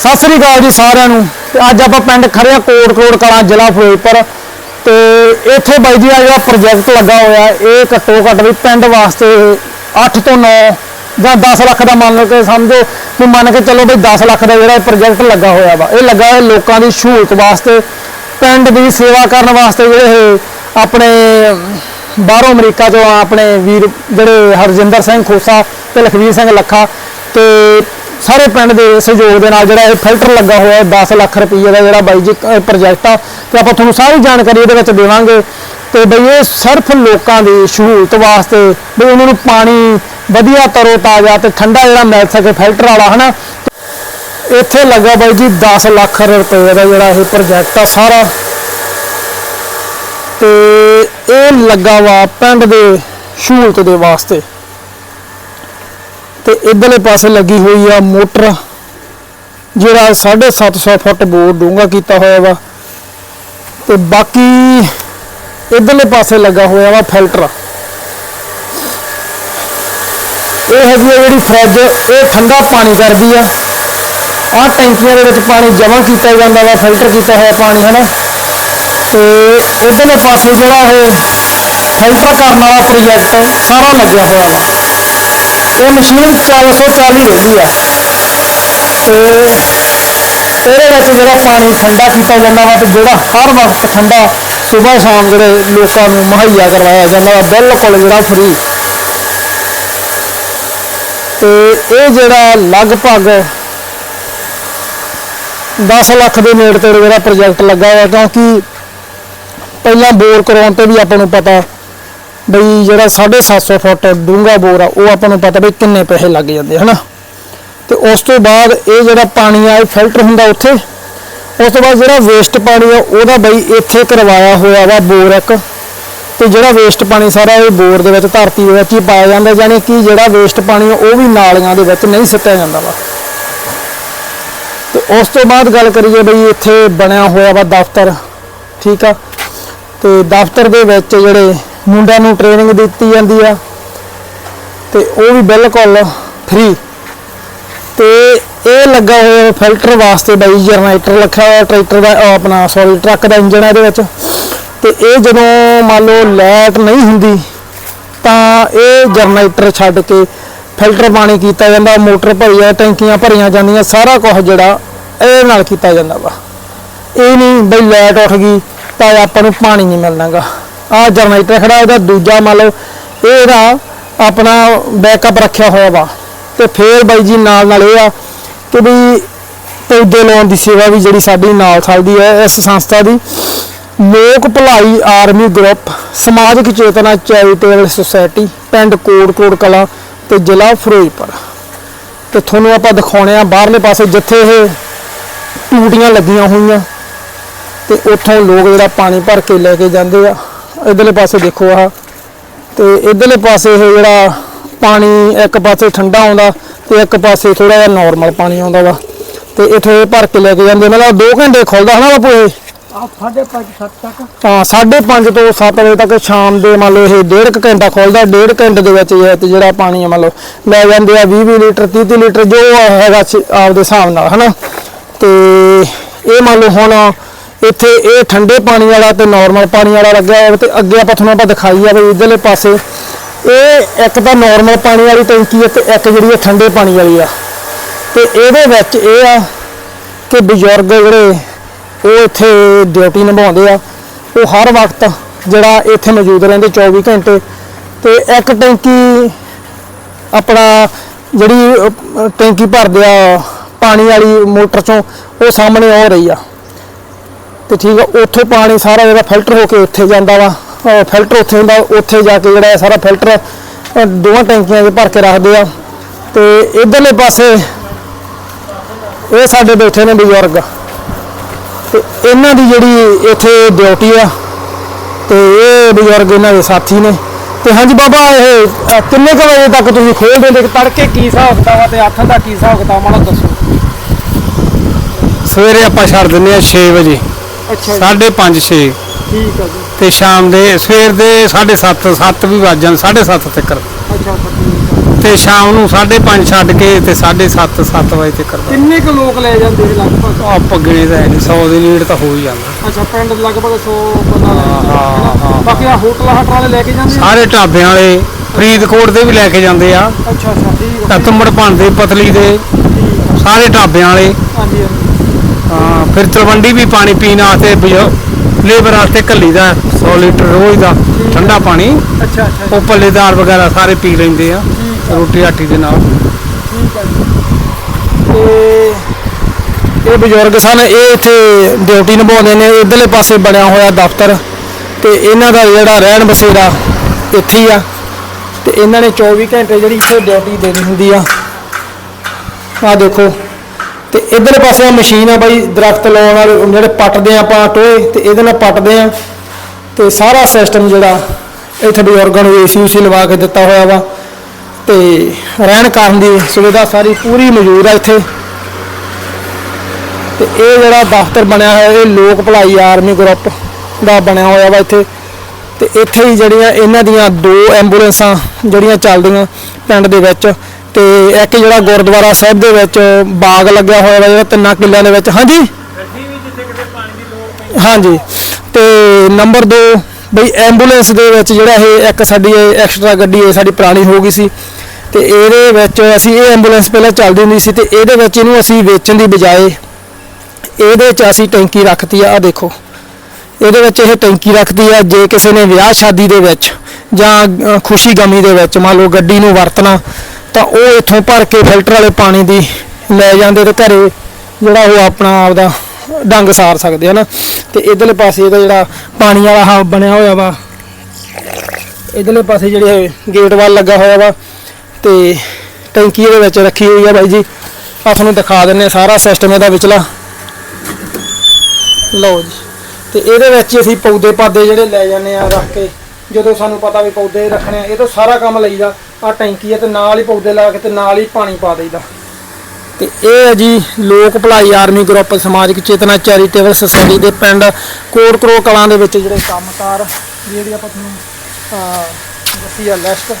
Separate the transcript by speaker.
Speaker 1: ਸਤਿ ਸ੍ਰੀ ਅਕਾਲ ਜੀ ਸਾਰਿਆਂ ਨੂੰ। ਤੇ ਅੱਜ ਆਪਾਂ ਪਿੰਡ ਖੜਿਆ ਕੋਟ ਕੋਟ ਕਲਾਂ ਜ਼ਿਲ੍ਹਾ ਫਿਰੋਜ਼ਪੁਰ। ਤੇ ਇੱਥੇ ਬਾਈ ਜੀ ਆ ਜਿਹੜਾ ਪ੍ਰੋਜੈਕਟ ਲੱਗਾ ਹੋਇਆ, ਇਹ ਘੱਟੋ ਘੱਟ ਵੀ ਪਿੰਡ ਵਾਸਤੇ 8 ਤੋਂ 9 ਜਾਂ 10 ਲੱਖ ਦਾ ਮੰਨ ਲਓ ਕਿ ਸਮਝੋ ਵੀ ਮੰਨ ਕੇ ਚੱਲੋ ਬਈ 10 ਲੱਖ ਦਾ ਜਿਹੜਾ ਪ੍ਰੋਜੈਕਟ ਲੱਗਾ ਹੋਇਆ ਵਾ। ਇਹ ਲੱਗਾ ਹੋਇਆ ਲੋਕਾਂ ਦੀ ਸਹੂਲਤ ਵਾਸਤੇ, ਪਿੰਡ ਦੀ ਸੇਵਾ ਕਰਨ ਵਾਸਤੇ ਜਿਹੜੇ ਇਹ ਆਪਣੇ ਬਾਹਰੋਂ ਅਮਰੀਕਾ ਤੋਂ ਆਪਣੇ ਵੀਰ ਜਿਹੜੇ ਹਰਜਿੰਦਰ ਸਿੰਘ ਖੋਸਾ ਤੇ ਲਖਵੀਰ ਸਿੰਘ ਲੱਖਾ ਤੇ ਸਾਰੇ ਪਿੰਡ ਦੇ ਸਹਿਯੋਗ ਦੇ ਨਾਲ ਜਿਹੜਾ ਇਹ ਫਿਲਟਰ ਲੱਗਾ ਹੋਇਆ ਹੈ 10 ਲੱਖ ਰੁਪਏ ਦਾ ਜਿਹੜਾ ਬਾਈ ਜੀ ਪ੍ਰੋਜੈਕਟ ਆ, ਤੇ ਆਪਾਂ ਤੁਹਾਨੂੰ ਸਾਰੀ ਜਾਣਕਾਰੀ ਇਹਦੇ ਵਿੱਚ ਦੇਵਾਂਗੇ। ਤੇ ਬਈ ਇਹ ਸਿਰਫ ਲੋਕਾਂ ਦੀ ਸਹੂਲਤ ਵਾਸਤੇ ਬਈ ਉਹਨਾਂ ਨੂੰ ਪਾਣੀ ਵਧੀਆ ਤਰੋ ਤਾਜ਼ਾ ਤੇ ਠੰਡਾ ਜਿਹੜਾ ਮਿਲ ਸਕੇ ਫਿਲਟਰ ਵਾਲਾ, ਹਨਾ? ਇੱਥੇ ਲੱਗਾ ਬਾਈ ਜੀ 10 ਲੱਖ ਰੁਪਏ ਦਾ ਜਿਹੜਾ ਇਹ ਪ੍ਰੋਜੈਕਟ ਆ ਸਾਰਾ। ਤੇ ਇਹ ਲੱਗਾ ਵਾ ਪਿੰਡ ਦੇ ਸਹੂਲਤ ਦੇ ਵਾਸਤੇ। ਤੇ ਇਧਰਲੇ ਪਾਸੇ ਲੱਗੀ ਹੋਈ ਆ ਮੋਟਰ, ਜਿਹੜਾ 750 ਫੁੱਟ ਬੋਰ ਡੂੰਘਾ ਕੀਤਾ ਹੋਇਆ ਵਾ। ਤੇ ਬਾਕੀ ਇਧਰਲੇ ਪਾਸੇ ਲੱਗਾ ਹੋਇਆ ਵਾ ਫਿਲਟਰ। ਇਹ ਹੈਗੀ ਆ ਜਿਹੜੀ ਫਰਿੱਜ, ਇਹ ਠੰਡਾ ਪਾਣੀ ਕਰਦੀ ਆ। ਆਹ ਟੈਂਕੀਆਂ ਦੇ ਵਿੱਚ ਪਾਣੀ ਜਮ੍ਹਾਂ ਕੀਤਾ ਜਾਂਦਾ ਵਾ, ਫਿਲਟਰ ਕੀਤਾ ਹੋਇਆ ਪਾਣੀ, ਹਨਾ? ਤੇ ਇਧਰਲੇ ਪਾਸੇ ਜਿਹੜਾ ਇਹ ਫਿਲਟਰ ਕਰਨ ਵਾਲਾ ਪ੍ਰੋਜੈਕਟ ਸਾਰਾ ਲੱਗਿਆ ਹੋਇਆ ਵਾ। ਇਹ ਮਸ਼ੀਨ 440 ਰਹਿੰਦੀ ਆ। ਤੇ ਇਹਦੇ ਵਿੱਚ ਜਿਹੜਾ ਪਾਣੀ ਠੰਡਾ ਕੀਤਾ ਜਾਂਦਾ ਵਾ ਤੇ ਜਿਹੜਾ ਹਰ ਵਕਤ ਠੰਡਾ ਸਵੇਰ ਸ਼ਾਮ ਜਿਹੜੇ ਲੋਕਾਂ ਨੂੰ ਮੁਹੱਈਆ ਕਰਵਾਇਆ ਜਾਂਦਾ ਵਾ, ਬਿਲਕੁਲ ਜਿਹੜਾ ਫ੍ਰੀ ਤੇ ਇਹ ਜਿਹੜਾ ਲਗਭਗ 10 ਲੱਖ ਦੇ ਨੇੜੇ ਤੇ ਜਿਹੜਾ ਪ੍ਰੋਜੈਕਟ ਲੱਗਾ ਹੋਇਆ, ਕਿਉਂਕਿ ਪਹਿਲਾਂ ਬੋਰ ਕਰਾਉਣ ਤੇ ਵੀ ਆਪਾਂ ਨੂੰ ਪਤਾ ਬਈ ਜਿਹੜਾ 750 ਫੁੱਟ ਡੂੰਘਾ ਬੋਰ ਆ, ਉਹ ਆਪਾਂ ਨੂੰ ਪਤਾ ਵੀ ਕਿੰਨੇ ਪੈਸੇ ਲੱਗ ਜਾਂਦੇ, ਹਨਾ? ਤੇ ਉਸ ਤੋਂ ਬਾਅਦ ਇਹ ਜਿਹੜਾ ਪਾਣੀ ਆ, ਇਹ ਫਿਲਟਰ ਹੁੰਦਾ ਉੱਥੇ। ਉਸ ਤੋਂ ਬਾਅਦ ਜਿਹੜਾ ਵੇਸਟ ਪਾਣੀ ਆ, ਉਹਦਾ ਬਈ ਇੱਥੇ ਕਰਵਾਇਆ ਹੋਇਆ ਵਾ ਬੋਰ ਇੱਕ। ਤੇ ਜਿਹੜਾ ਵੇਸਟ ਪਾਣੀ ਸਾਰਾ ਇਹ ਬੋਰ ਦੇ ਵਿੱਚ ਧਰਤੀ ਦੇ ਵਿੱਚ ਹੀ ਪਾਇਆ ਜਾਂਦਾ, ਯਾਨੀ ਕਿ ਜਿਹੜਾ ਵੇਸਟ ਪਾਣੀ ਆ, ਉਹ ਵੀ ਨਾਲੀਆਂ ਦੇ ਵਿੱਚ ਨਹੀਂ ਸਿੱਟਿਆ ਜਾਂਦਾ ਵਾ। ਤੇ ਉਸ ਤੋਂ ਬਾਅਦ ਗੱਲ ਕਰੀਏ ਬਈ ਇੱਥੇ ਬਣਿਆ ਹੋਇਆ ਵਾ ਦਫ਼ਤਰ, ਠੀਕ ਆ? ਤੇ ਦਫ਼ਤਰ ਦੇ ਵਿੱਚ ਜਿਹੜੇ ਮੁੰਡਿਆਂ ਨੂੰ ਟ੍ਰੇਨਿੰਗ ਦਿੱਤੀ ਜਾਂਦੀ ਆ। ਤੇ ਉਹ ਵੀ ਬਿਲਕੁਲ ਫ੍ਰੀ ਤੇ ਇਹ ਲੱਗਾ ਹੋਇਆ ਫਿਲਟਰ ਵਾਸਤੇ ਬਾਈ ਜਨਰੇਟਰ ਰੱਖਿਆ ਹੋਇਆ ਟਰੈਕਟਰ ਦਾ ਆਪਣਾ ਸੌਰੀ ਟਰੱਕ ਦਾ ਇੰਜਨ ਇਹਦੇ ਵਿੱਚ। ਤੇ ਇਹ ਜਦੋਂ ਮੰਨ ਲਓ ਲਾਈਟ ਨਹੀਂ ਹੁੰਦੀ, ਤਾਂ ਇਹ ਜਨਰੇਟਰ ਛੱਡ ਕੇ ਫਿਲਟਰ ਪਾਣੀ ਕੀਤਾ ਜਾਂਦਾ, ਮੋਟਰ ਭਰੀ ਆ ਟੈਂਕੀਆਂ ਭਰੀਆਂ ਜਾਂਦੀਆਂ, ਸਾਰਾ ਕੁਝ ਜਿਹੜਾ ਇਹ ਨਾਲ ਕੀਤਾ ਜਾਂਦਾ ਵਾ। ਇਹ ਨਹੀਂ ਬਈ ਲਾਈਟ ਉੱਠ ਗਈ, ਤਾਂ ਆਪਾਂ ਨੂੰ ਪਾਣੀ ਨਹੀਂ ਮਿਲਣਾਗਾ। ਆਹ ਜਨਰੇਟਰ ਖੜਾ, ਇਹਦਾ ਦੂਜਾ ਮੰਨ ਲਓ ਇਹ ਇਹਦਾ ਆਪਣਾ ਬੈਕਅਪ ਰੱਖਿਆ ਹੋਇਆ ਵਾ। ਤੇ ਫੇਰ ਬਾਈ ਜੀ ਨਾਲ ਨਾਲ ਇਹ ਆ ਕਿ ਵੀ ਪੌਦੇ ਲਾਉਣ ਦੀ ਸੇਵਾ ਵੀ ਜਿਹੜੀ ਸਾਡੀ ਨਾਲ ਚੱਲਦੀ ਹੈ, ਇਸ ਸੰਸਥਾ ਦੀ। ਲੋਕ ਭਲਾਈ ਆਰਮੀ ਗਰੁੱਪ, ਸਮਾਜਿਕ ਚੇਤਨਾ ਚੈਰੀਟੇਬਲ ਸੁਸਾਇਟੀ, ਪਿੰਡ ਕੋਟ ਕੋਟ ਕਲਾ ਤੇ ਜ਼ਿਲ੍ਹਾ ਫਿਰੋਜ਼ਪੁਰ। ਤੇ ਤੁਹਾਨੂੰ ਆਪਾਂ ਦਿਖਾਉਣੇ ਆ ਬਾਹਰਲੇ ਪਾਸੇ ਜਿੱਥੇ ਇਹ ਟੂਟੀਆਂ ਲੱਗੀਆਂ ਹੋਈਆਂ। ਤੇ ਉੱਥੋਂ ਲੋਕ ਜਿਹੜਾ ਪਾਣੀ ਭਰ ਕੇ ਲੈ ਕੇ ਜਾਂਦੇ ਆ। ਇਧਰਲੇ ਪਾਸੇ ਦੇਖੋ ਆਹ। ਤੇ ਇਧਰਲੇ ਪਾਸੇ ਇਹ ਜਿਹੜਾ ਪਾਣੀ ਇੱਕ ਪਾਸੇ ਠੰਡਾ ਆਉਂਦਾ ਤੇ ਇੱਕ ਪਾਸੇ ਥੋੜਾ ਜਿਹਾ ਨਾਰਮਲ ਪਾਣੀ ਆਉਂਦਾ ਵਾ। ਤੇ ਇੱਥੇ ਇਹ ਭਰ ਕੇ ਲੈ ਕੇ ਜਾਂਦੇ ਮਤਲਬ 2 ਘੰਟੇ ਖੁੱਲਦਾ ਹਨਾ ਬਾਪੂ ਇਹ?
Speaker 2: ਆ ਸਾਢੇ ਪੰਜ ਸੱਤ ਤੱਕ।
Speaker 1: ਹਾਂ 5:30 ਤੋਂ 7 ਵਜੇ ਤੱਕ ਸ਼ਾਮ ਦੇ ਮੰਨ ਲਓ ਇਹ ਡੇਢ ਕੁ ਘੰਟਾ ਖੁੱਲਦਾ ਡੇਢ ਘੰਟੇ ਦੇ ਵਿੱਚ ਇਹ ਤੇ ਜਿਹੜਾ ਪਾਣੀ ਮੰਨ ਲਓ ਲੈ ਜਾਂਦੇ ਆ 20 20 ਲੀਟਰ 30 30 ਲੀਟਰ ਜੋ ਹੈਗਾ ਆਪਦੇ ਹਿਸਾਬ ਨਾਲ ਹਨਾ। ਤੇ ਇਹ ਮੰਨ ਲਓ ਹੁਣ ਇੱਥੇ ਇਹ ਠੰਡੇ ਪਾਣੀ ਵਾਲਾ ਤੇ ਨਾਰਮਲ ਪਾਣੀ ਵਾਲਾ ਲੱਗਿਆ ਹੋਇਆ ਤੇ ਅੱਗੇ ਆਪਾਂ ਤੁਹਾਨੂੰ ਆਪਾਂ ਦਿਖਾਈ ਆ ਵੀ ਇਧਰਲੇ ਪਾਸੇ ਇਹ ਇੱਕ ਤਾਂ ਨਾਰਮਲ ਪਾਣੀ ਵਾਲੀ ਟੈਂਕੀ ਹੈ ਤੇ ਇੱਕ ਜਿਹੜੀ ਹੈ ਠੰਡੇ ਪਾਣੀ ਵਾਲੀ ਆ। ਤੇ ਇਹਦੇ ਵਿੱਚ ਇਹ ਆ ਕਿ ਬਜ਼ੁਰਗ ਜਿਹੜੇ ਉਹ ਇੱਥੇ ਡਿਊਟੀ ਨਿਭਾਉਂਦੇ ਆ। ਉਹ ਹਰ ਵਕਤ ਜਿਹੜਾ ਇੱਥੇ ਮੌਜੂਦ ਰਹਿੰਦੇ 24 ਘੰਟੇ। ਤੇ ਇੱਕ ਟੈਂਕੀ ਆਪਣਾ ਜਿਹੜੀ ਟੈਂਕੀ ਭਰਦੇ ਆ ਪਾਣੀ ਵਾਲੀ ਮੋਟਰ ਚੋਂ ਉਹ ਸਾਹਮਣੇ ਆ ਰਹੀ ਆ। ਤੇ ਠੀਕ ਆ, ਉੱਥੋਂ ਪਾਣੀ ਸਾਰਾ ਜਿਹੜਾ ਫਿਲਟਰ ਹੋ ਕੇ ਉੱਥੇ ਜਾਂਦਾ ਵਾ। ਫਿਲਟਰ ਉੱਥੇ ਹੁੰਦਾ, ਉੱਥੇ ਜਾ ਕੇ ਜਿਹੜਾ ਇਹ ਸਾਰਾ ਫਿਲਟਰ ਦੋਵਾਂ ਟੈਂਕੀਆਂ 'ਚ ਭਰ ਕੇ ਰੱਖਦੇ ਆ। ਤੇ ਇਧਰਲੇ ਪਾਸੇ ਇਹ ਸਾਡੇ ਬੈਠੇ ਨੇ ਬਜ਼ੁਰਗ। ਤੇ ਇਹਨਾਂ ਦੀ ਜਿਹੜੀ ਇੱਥੇ ਡਿਊਟੀ ਆ, ਤੇ ਇਹ ਬਜ਼ੁਰਗ ਇਹਨਾਂ ਦੇ ਸਾਥੀ ਨੇ। ਤੇ ਹਾਂਜੀ ਬਾਬਾ, ਇਹ ਕਿੰਨੇ ਕੁ ਵਜੇ ਤੱਕ ਤੁਸੀਂ ਖੋਲਦੇ ਤੇ ਤੜਕੇ ਕੀ ਹਿਸਾਬ ਕਿਤਾਬ ਤੇ ਅੱਠ ਦਾ ਕੀ ਹਿਸਾਬ ਕਿਤਾਬ ਮਾੜਾ ਦੱਸੋ।
Speaker 2: ਸਵੇਰੇ ਆਪਾਂ ਛੱਡ ਦਿੰਦੇ ਆ 6 ਵਜੇ।
Speaker 1: ਅੱਛਾ
Speaker 2: 5:30 6
Speaker 1: ਠੀਕ ਆ ਜੀ।
Speaker 2: ਤੇ ਸ਼ਾਮ ਦੇ ਸਵੇਰ ਦੇ 7:30 7 ਵੀ ਵੱਜ ਜਾਣ 7:30 ਤੱਕ।
Speaker 1: ਅੱਛਾ
Speaker 2: ਤੇ ਸ਼ਾਮ ਨੂੰ 5:30 ਛੱਡ ਕੇ ਤੇ 7:30 7 ਵਜੇ ਤੱਕ
Speaker 1: ਕਿੰਨੇ ਕੁ ਲੋਕ ਲੈ ਜਾਂਦੇ ਸੀ ਲਗਭਗ?
Speaker 2: ਆ ਪੱਗਣੇ ਦਾ ਨਹੀਂ 100 ਦੇ ਲੀੜ ਤਾਂ ਹੋ ਹੀ ਜਾਂਦਾ।
Speaker 1: ਅੱਛਾ ਪਿੰਡ ਲਗਭਗ 100 ਬੰਦਾ ਲੈ
Speaker 2: ਹਾਂ,
Speaker 1: ਜਾਂਦਾ
Speaker 2: ਹਾਂ,
Speaker 1: ਹੈ ਨਾ?
Speaker 2: ਹਾਂ।
Speaker 1: ਬਾਕੀ ਆ ਹੋਟਲ ਹਟਰ ਵਾਲੇ ਲੈ ਕੇ ਜਾਂਦੇ ਆ?
Speaker 2: ਸਾਰੇ ਢਾਬਿਆਂ ਵਾਲੇ ਫਰੀਦਕੋਟ ਦੇ ਵੀ ਲੈ ਕੇ ਜਾਂਦੇ ਆ।
Speaker 1: ਅੱਛਾ ਅੱਛਾ ਠੀਕ ਆ।
Speaker 2: ਤਤਮੜ ਦੇ ਪਤਲੀ ਦੇ।
Speaker 1: ਠੀਕ ਆ।
Speaker 2: ਸਾਰੇ ਢਾਬਿਆਂ ਵਾਲੇ।
Speaker 1: ਹਾਂਜੀ ਹਾਂਜੀ।
Speaker 2: ਹਾਂ ਫਿਰ ਤਲਵੰਡੀ ਵੀ ਪਾਣੀ ਪੀਣ ਵਾਸਤੇ ਲੇਬਰ ਵਾਸਤੇ ਘੱਲੀ ਦਾ 100 ਲੀਟਰ ਰੋਜ਼ ਦਾ ਠੰਡਾ ਪਾਣੀ।
Speaker 1: ਅੱਛਾ ਅੱਛਾ
Speaker 2: ਉਹ ਪੱਲੇਦਾਰ ਵਗੈਰਾ ਸਾਰੇ ਪੀ ਲੈਂਦੇ ਆ ਰੋਟੀ ਆਟੀ ਦੇ ਨਾਲ।
Speaker 1: ਠੀਕ ਤੇ ਇਹ ਬਜ਼ੁਰਗ ਸਨ ਇਹ ਇੱਥੇ ਡਿਊਟੀ ਨਿਭਾਉਂਦੇ ਨੇ ਇਧਰਲੇ ਪਾਸੇ ਬਣਿਆ ਹੋਇਆ ਦਫ਼ਤਰ। ਤੇ ਇਹਨਾਂ ਦਾ ਜਿਹੜਾ ਰਹਿਣ ਬਸੇਰਾ ਇੱਥੇ ਹੀ ਆ। ਤੇ ਇਹਨਾਂ ਨੇ 24 ਘੰਟੇ ਜਿਹੜੀ ਇੱਥੇ ਡਿਊਟੀ ਦੇਣੀ ਹੁੰਦੀ ਆ। ਆ ਦੇਖੋ। ਤੇ ਇਧਰਲੇ ਪਾਸੇ ਆ ਮਸ਼ੀਨ ਆ ਬਾਈ, ਦਰਖਤ ਲਾਉਣ ਵਾਲੇ ਜਿਹੜੇ ਪੱਟਦੇ ਆ ਆਪਾਂ ਟੋਏ ਤੇ ਇਹਦੇ ਨਾਲ ਪੱਟਦੇ ਆ। ਤੇ ਸਾਰਾ ਸਿਸਟਮ ਜਿਹੜਾ ਇੱਥੇ ਬਜ਼ੁਰਗਾਂ ਨੂੰ ਏਸੀ ਉਸੀ ਲਵਾ ਕੇ ਦਿੱਤਾ ਹੋਇਆ ਵਾ। ਤੇ ਰਹਿਣ ਕਰਨ ਦੀ ਸੁਵਿਧਾ ਸਾਰੀ ਪੂਰੀ ਮੌਜੂਦ ਆ ਇੱਥੇ। ਤੇ ਇਹ ਜਿਹੜਾ ਦਫ਼ਤਰ ਬਣਿਆ ਹੋਇਆ, ਇਹ ਲੋਕ ਭਲਾਈ ਆਰਮੀ ਗਰੁੱਪ ਦਾ ਬਣਿਆ ਹੋਇਆ ਵਾ ਇੱਥੇ। ਤੇ ਇੱਥੇ ਹੀ ਜਿਹੜੀਆਂ ਇਹਨਾਂ ਦੀਆਂ ਦੋ ਐਂਬੂਲੈਂਸਾਂ ਜਿਹੜੀਆਂ ਚੱਲਦੀਆਂ ਪਿੰਡ ਦੇ ਵਿੱਚ। ਤੇ ਇੱਕ ਜਿਹੜਾ ਗੁਰਦੁਆਰਾ ਸਾਹਿਬ ਦੇ ਵਿੱਚ ਬਾਗ ਲੱਗਿਆ ਹੋਇਆ ਵਾ ਜਿਹੜਾ ਤਿੰਨਾਂ ਕਿੱਲਿਆਂ ਦੇ ਵਿੱਚ। ਹਾਂਜੀ? ਹਾਂਜੀ। ਤੇ ਨੰਬਰ 2 ਬਈ ਐਂਬੂਲੈਂਸ ਦੇ ਵਿੱਚ ਜਿਹੜਾ ਇਹ ਇੱਕ ਸਾਡੀ ਐਕਸਟਰਾ ਗੱਡੀ, ਇਹ ਸਾਡੀ ਪੁਰਾਣੀ ਹੋ ਗਈ ਸੀ। ਤੇ ਇਹਦੇ ਵਿੱਚ ਅਸੀਂ ਇਹ ਐਂਬੂਲੈਂਸ ਪਹਿਲਾਂ ਚੱਲਦੀ ਹੁੰਦੀ ਸੀ ਤੇ ਇਹਦੇ ਵਿੱਚ ਇਹਨੂੰ ਅਸੀਂ ਵੇਚਣ ਦੀ ਬਜਾਏ ਇਹਦੇ 'ਚ ਅਸੀਂ ਟੈਂਕੀ ਰੱਖਤੀ ਆ ਆ ਦੇਖੋ। ਇਹਦੇ ਵਿੱਚ ਇਹ ਟੈਂਕੀ ਰੱਖਦੀ ਆ, ਜੇ ਕਿਸੇ ਨੇ ਵਿਆਹ ਸ਼ਾਦੀ ਦੇ ਵਿੱਚ ਜਾਂ ਖੁਸ਼ੀ ਗਮੀ ਦੇ ਵਿੱਚ, ਮੰਨ ਲਓ ਗੱਡੀ ਨੂੰ ਵਰਤਣਾ ਤਾਂ ਉਹ ਇੱਥੋਂ ਭਰ ਕੇ ਫਿਲਟਰ ਵਾਲੇ ਪਾਣੀ ਦੀ ਲੈ ਜਾਂਦੇ ਤੇ ਘਰੇ ਜਿਹੜਾ ਉਹ ਆਪਣਾ ਆਪਦਾ ਡੰਗ ਸਾਰ ਸਕਦੇ ਹਨ। ਤੇ ਇਧਰਲੇ ਪਾਸੇ ਇਹਦਾ ਜਿਹੜਾ ਪਾਣੀ ਵਾਲਾ ਹਾ ਬਣਿਆ ਹੋਇਆ ਵਾ, ਇਧਰਲੇ ਪਾਸੇ ਜਿਹੜੇ ਗੇਟ ਵਾਲ ਲੱਗਾ ਹੋਇਆ ਵਾ, ਤੇ ਟੈਂਕੀ ਇਹਦੇ ਵਿੱਚ ਰੱਖੀ ਹੋਈ ਆ ਬਾਈ ਜੀ। ਆਹ ਤੁਹਾਨੂੰ ਦਿਖਾ ਦਿੰਨੇ ਆ ਸਾਰਾ ਸਿਸਟਮ ਇਹਦਾ ਵਿਚਲਾ। ਲਓ ਜੀ। ਤੇ ਇਹਦੇ ਵਿੱਚ ਅਸੀਂ ਪੌਦੇ ਪਾਦੇ ਜਿਹੜੇ ਲੈ ਜਾਂਦੇ ਆ ਰੱਖ ਕੇ, ਜਦੋਂ ਸਾਨੂੰ ਪਤਾ ਵੀ ਪੌਦੇ ਰੱਖਣੇ ਆ, ਇਹ ਤੋਂ ਸਾਰਾ ਕੰਮ ਲਈਦਾ। ਆ ਟੈਂਕੀ ਹੈ ਤੇ ਨਾਲ ਹੀ ਪੌਦੇ ਲਾ ਕੇ ਤੇ ਨਾਲ ਹੀ ਪਾਣੀ ਪਾ ਦੇਈਦਾ। ਤੇ ਇਹ ਹੈ ਜੀ ਲੋਕ ਭਲਾਈ ਆਰਮੀ ਗਰੁੱਪ ਸਮਾਜਿਕ ਚੇਤਨਾ ਚੈਰੀਟੇਬਲ ਸੁਸਾਇਟੀ ਦੇ ਪਿੰਡ ਕੋਟਕਰੋ ਕਲਾਂ ਦੇ ਵਿੱਚ ਜਿਹੜੇ ਕੰਮਕਾਰ, ਜਿਹੜੀ ਆਪਾਂ ਤੁਹਾਨੂੰ, ਅਹ, ਦੱਸੀ ਆ ਲਿਸਟ